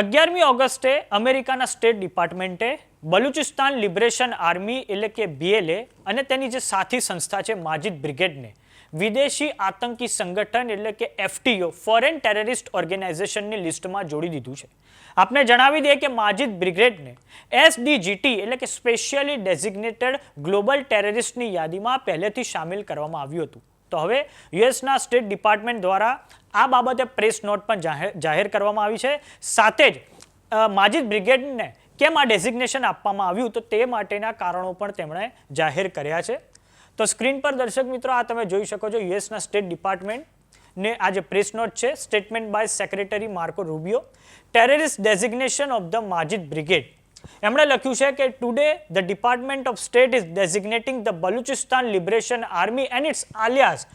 અગિયારમી ઓગસ્ટે અમેરિકાના સ્ટેટ ડિપાર્ટમેન્ટે બલુચિસ્તાન લિબરેશન આર્મી એટલે કે બીએલએ અને તેની જે સાથી સંસ્થા છે માજિદ બ્રિગેડને વિદેશી આતંકી સંગઠન એટલે કે એફટીઓ ફોરેન ટેરરિસ્ટ ઓર્ગેનાઇઝેશનની લિસ્ટમાં જોડી દીધું છે. આપને જણાવી દઈએ કે માજિદ બ્રિગેડને એસડીજીટી એટલે કે સ્પેશિયલી ડેઝિગ્નેટેડ ગ્લોબલ ટેરરિસ્ટની યાદીમાં પહેલેથી સામેલ કરવામાં આવ્યું હતું. તો હવે યુએસના સ્ટેટ ડિપાર્ટમેન્ટ દ્વારા આ બાબતે પ્રેસ નોટ પણ જાહેર કરવામાં આવી છે. સાથે જ માજિદ બ્રિગેડને કેમ આ ડેઝિગ્નેશન આપવામાં આવ્યું તો તે માટેના કારણો પણ તેમણે જાહેર કર્યા છે. તો સ્ક્રીન પર દર્શક મિત્રો આ તમે જોઈ શકો છો યુએસના સ્ટેટ ડિપાર્ટમેન્ટ ને આ જે પ્રેસ નોટ છે. Statement by secretary Marco Rubio. Terrorist designation of the Majid brigade. એમણે લખ્યું છે કે today the department of state is designating the Balochistan liberation army and its alias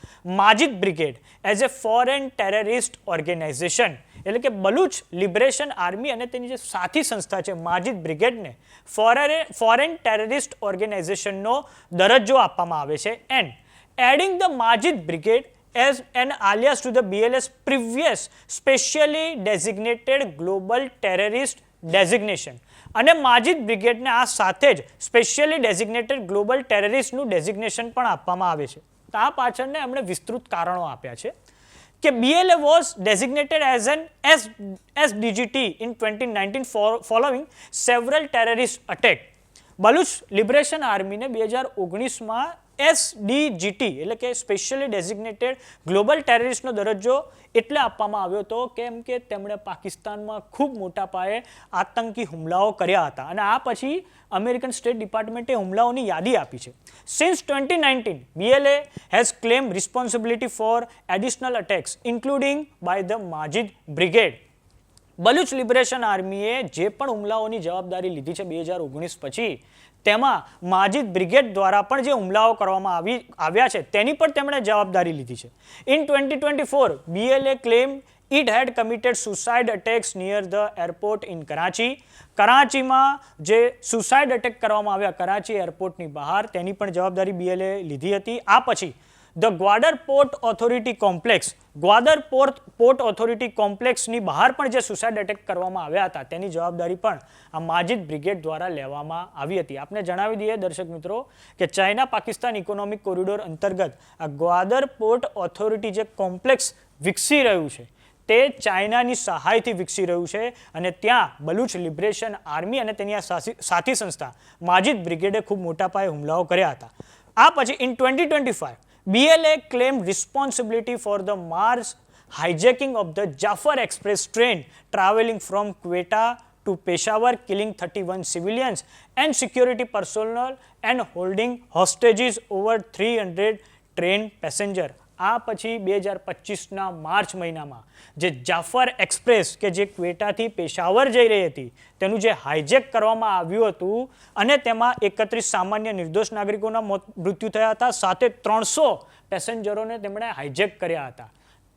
Majid brigade as a foreign terrorist organisation એટલે કે Baloch liberation army અને તેની જે સાથી સંસ્થા છે માજિદ બ્રિગેડને ફોરે ફોરેન ટેરરિસ્ટ ઓર્ગેનાઇઝેશનનો દરજ્જો આપવામાં આવે છે. And adding the Majid brigade as an alias to the BLS previous specially designated global terrorist designation. અને માજિદ બ્રિગેડને આ સાથે જ સ્પેશિયલી ડેઝિગ્નેટેડ ગ્લોબલ ટેરરિસ્ટનું ડેઝિગ્નેશન પણ આપવામાં આવે છે તો આ પાછળને એમણે વિસ્તૃત કારણો આપ્યા છે કે BLA was designated as an S, SDGT in 2019 for, following several terrorist attack. Baloch liberation આર્મીને બે હજાર ઓગણીસમાં એસડીજીટી એટલે કે સ્પેશિયલી ડેઝિગ્નેટેડ ગ્લોબલ ટેરરિસ્ટનો દરજ્જો એટલે આપવામાં આવ્યો હતો કેમ કે તેમણે પાકિસ્તાનમાં ખૂબ મોટા પાયે આતંકી હુમલાઓ કર્યા હતા. અને આ પછી અમેરિકન સ્ટેટ ડિપાર્ટમેન્ટે હુમલાઓની યાદી આપી છે. Since twenty nineteen BLA has claim responsibility for additional attacks including by the Majid brigade Baloch liberation આર્મીએ જે પણ હુમલાઓની જવાબદારી લીધી છે બે હજાર ઓગણીસ પછી, તેમાં માજિદ બ્રિગેડ દ્વારા પણ જે હુમલાઓ કરવામાં આવી, આવ્યા છે, તેની પણ તેમણે જવાબદારી લીધી છે. In twenty twenty four BLA claim it head committed suicide attacks near the airport in Karachi કરાચીમાં જે સુસાઇડ અટેક કરવામાં આવ્યા કરાચી એરપોર્ટની બહાર, તેની પણ જવાબદારી બીએલએ લીધી હતી. આ પછી the Gwadar port authority complex. Gwadar port port authority કોમ્પ્લેક્સની બહાર પણ જે સુસાઇડ અટેક કરવામાં આવ્યા હતા, તેની જવાબદારી પણ આ માજિદ બ્રિગેડ દ્વારા લેવામાં આવી હતી. આપને જણાવી દઈએ દર્શક મિત્રો કે ચાઇના પાકિસ્તાન ઇકોનોમિક કોરિડોર અંતર્ગત આ ગ્વાદર પોર્ટ ઓથોરિટી જે કોમ્પ્લેક્સ વિકસી રહ્યું છે, તે ચાઇનાની સહાયથી વિકસી રહ્યું છે અને ત્યાં બલુચ લિબરેશન આર્મી અને તેની આ સાથી સંસ્થા માજિદ બ્રિગેડે ખૂબ મોટા પાયે હુમલાઓ કર્યા હતા. આ પછી in twenty twenty five BLA claimed responsibility for the Mars hijacking of the Jafar Express train traveling from Quetta to Peshawar, killing 31 civilians and security personnel and holding hostages over 300 train passenger. આ પછી બે હજાર પચીસના March મહિનામાં જે Jafar express કે જે ક્વેટાથી પેશાવર જઈ રહી હતી, તેનું જે હાઇજેક કરવામાં આવ્યું હતું અને તેમાં એકત્રીસ સામાન્ય નિર્દોષ નાગરિકોના મોત મૃત્યુ થયા હતા, સાથે ત્રણસો પેસેન્જરોને તેમણે હાઇજેક કર્યા હતા.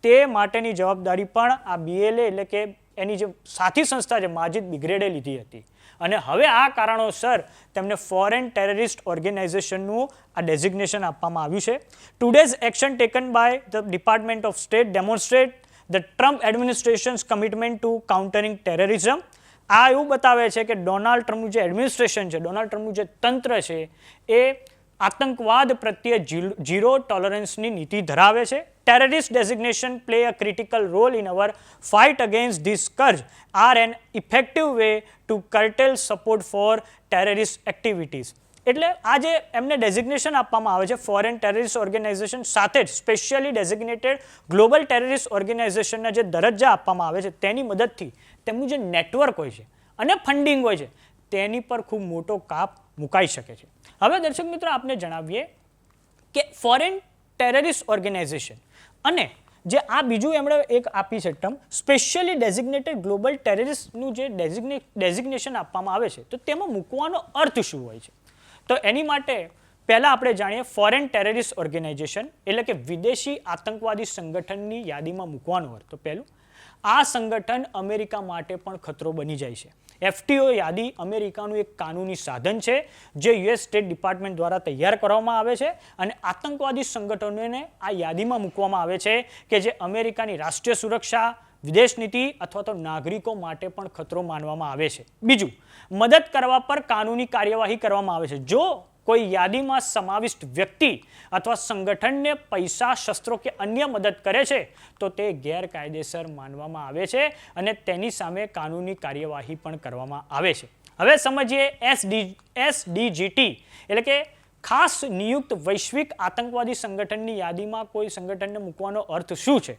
તે માટેની જવાબદારી પણ આ બીએલએ એટલે કે એની જે સાથી સંસ્થા છે, માજિદ બિગ્રેડે લીધી હતી. અને હવે આ કારણોસર તેમને ફોરેન ટેરરિસ્ટ ઓર્ગેનાઇઝેશનનું આ ડેઝિગ્નેશન આપવામાં આવ્યું છે. Today's action taken by the department of state demonstrate the Trump administration's commitment to countering terrorism આ એવું બતાવે છે કે ડોનાલ્ડ ટ્રમ્પનું જે એડમિનિસ્ટ્રેશન છે ડોનાલ્ડ ટ્રમ્પનું જે તંત્ર છે, એ આતંકવાદ પ્રત્યે ઝીરો- ટોલરન્સની નીતિ ધરાવે છે. Terrorist designation play a critical role in our fight against this scourge are an effective way to curtail support for terrorist activities એટલે આ જે એમને ડેઝિગ્નેશન આપવામાં આવે છે. ફોરેન ટેરરિસ્ટ ઓર્ગેનાઇઝેશન સાથે જ સ્પેશિયલી ડેઝિગ્નેટેડ ગ્લોબલ ટેરરિસ્ટ ઓર્ગેનાઇઝેશનના જે દરજ્જા આપવામાં આવે છે, તેની મદદથી તેમનું જે નેટવર્ક હોય છે અને ફંડિંગ હોય છે, તેની પર ખૂબ મોટો કાપ મુકાઈ શકે છે. હવે દર્શક મિત્રો, આપને જણાવીએ કે ફોરેન ટેરરિસ્ટ ઓર્ગેનાઇઝેશન અને જે આ બીજું એમણે એક આપી છે ટર્મ સ્પેશિયલી ડેઝિગ્નેટેડ ગ્લોબલ ટેરરિસ્ટનું જે ડેઝિગ્ને ડેઝિગ્નેશન આપવામાં આવે છે, તો તેમાં મૂકવાનો અર્થ શું હોય છે? તો એની માટે પહેલાં આપણે જાણીએ ફોરેન ટેરરિસ્ટ ઓર્ગેનાઇઝેશન એટલે કે વિદેશી આતંકવાદી સંગઠનની યાદીમાં મૂકવાનો અર્થ. તો પહેલું આ સંગઠન અમેરિકા માટે પણ ખતરો બની જાય છે. એફટીઓ યાદી અમેરિકાનું એક કાનૂની સાધન છે, જે યુએસ સ્ટેટ ડિપાર્ટમેન્ટ દ્વારા તૈયાર કરવામાં આવે છે અને આતંકવાદી સંગઠનોને આ યાદીમાં મૂકવામાં આવે છે કે જે અમેરિકાની રાષ્ટ્રીય સુરક્ષા, વિદેશ નીતિ અથવા તો નાગરિકો માટે પણ ખતરો માનવામાં આવે છે. બીજું, મદદ કરવા પર કાનૂની કાર્યવાહી કરવામાં આવે છે. જો કોઈ યાદીમાં સમાવિષ્ટ વ્યક્તિ અથવા સંગઠનને પૈસા, શસ્ત્રો કે અન્ય મદદ કરે છે, તો તે ગેરકાયદેસર માનવામાં આવે છે અને તેની સામે કાનૂની કાર્યવાહી પણ કરવામાં આવે છે. હવે સમજીએ એસડી, એસડીજીટી એટલે કે ખાસ નિયુક્ત વૈશ્વિક આતંકવાદી સંગઠનની યાદીમાં કોઈ સંગઠનને મૂકવાનો અર્થ શું છે?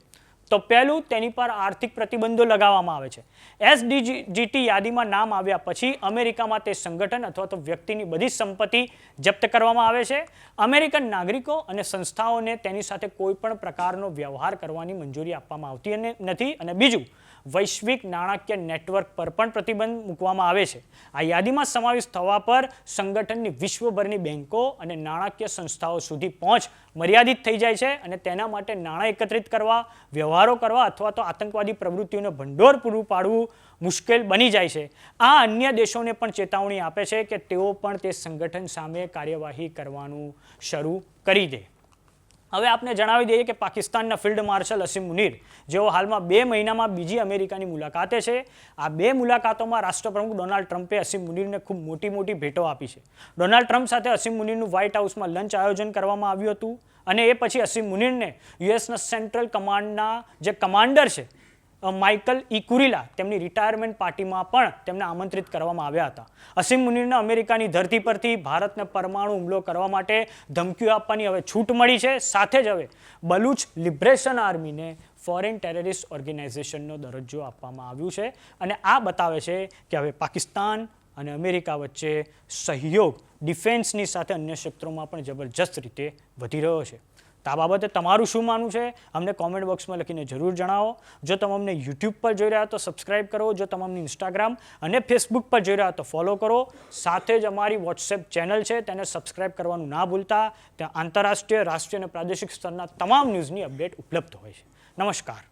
તો પહેલું તેની પર આર્થિક પ્રતિબંધો લગાવવામાં આવે છે. એસડીજીટી યાદીમાં નામ આવ્યા પછી અમેરિકામાં તે સંગઠન અથવા તો વ્યક્તિની બધી સંપત્તિ જપ્ત કરવામાં આવે છે. અમેરિકન નાગરિકો અને સંસ્થાઓને તેની સાથે કોઈ પણ પ્રકારનો વ્યવહાર કરવાની મંજૂરી આપવામાં આવતી નથી. અને બીજું, વૈશ્વિક નાણાકીય નેટવર્ક પર પણ પ્રતિબંધ મૂકવામાં આવે છે. આ યાદીમાં સમાવેશ થવા પર સંગઠનની વિશ્વભરની બેન્કો અને નાણાકીય સંસ્થાઓ સુધી પહોંચ મર્યાદિત થઈ જાય છે અને તેના માટે નાણાં એકત્રિત કરવા, વ્યવહારો કરવા અથવા તો આતંકવાદી પ્રવૃત્તિઓને ભંડોળ પૂરું પાડવું મુશ્કેલ બની જાય છે. આ અન્ય દેશોને પણ ચેતવણી આપે છે કે તેઓ પણ તે સંગઠન સામે કાર્યવાહી કરવાનું શરૂ કરી દે. હવે આપને જણાવી દઈએ કે પાકિસ્તાનના ફિલ્ડ માર્શલ અસીમ મુનીર, જેઓ હાલમાં બે મહિનામાં બીજી અમેરિકાની મુલાકાતે છે. આ બે મુલાકાતોમાં રાષ્ટ્રપ્રમુખ ડોનાલ્ડ ટ્રમ્પે અસીમ મુનીરને ખૂબ મોટી મોટી ભેટો આપી છે. ડોનાલ્ડ ટ્રમ્પ સાથે અસીમ મુનીરનું વ્હાઇટ હાઉસમાં લંચ આયોજન કરવામાં આવ્યું હતું અને એ પછી અસીમ મુનીરને યુએસના સેન્ટ્રલ કમાન્ડના જે કમાન્ડર છે માઇકલ ઈ કુરિલા તેમની રિટાયરમેન્ટ પાર્ટીમાં પણ તેમને આમંત્રિત કરવામાં આવ્યા હતા. અસીમ મુનિરને અમેરિકાની ધરતી પરથી ભારતને પરમાણુ હુમલો કરવા માટે ધમકીઓ આપવાની હવે છૂટ મળી છે. સાથે જ હવે બલુચ લિબરેશન આર્મીને ફોરેન ટેરરિસ્ટ ઓર્ગેનાઇઝેશનનો દરજ્જો આપવામાં આવ્યું છે અને આ બતાવે છે કે હવે પાકિસ્તાન અને અમેરિકા વચ્ચે સહયોગ ડિફેન્સની સાથે અન્ય ક્ષેત્રોમાં પણ જબરજસ્ત રીતે વધી રહ્યો છે. તો આ બાબતે તમારું શું માનવું છે? અમને કોમેન્ટ બોક્સમાં લખીને જરૂર જણાવો. જો તમે અમને યુટ્યુબ પર જોઈ રહ્યા તો સબસ્ક્રાઇબ કરો. જો તમે અમને ઇન્સ્ટાગ્રામ અને ફેસબુક પર જોઈ રહ્યા તો ફોલો કરો. સાથે જ અમારી વોટ્સએપ ચેનલ છે, તેને સબસ્ક્રાઇબ કરવાનું ના ભૂલતા. ત્યાં આંતરરાષ્ટ્રીય, રાષ્ટ્રીય અને પ્રાદેશિક સ્તરના તમામ ન્યૂઝની અપડેટ ઉપલબ્ધ હોય છે. નમસ્કાર.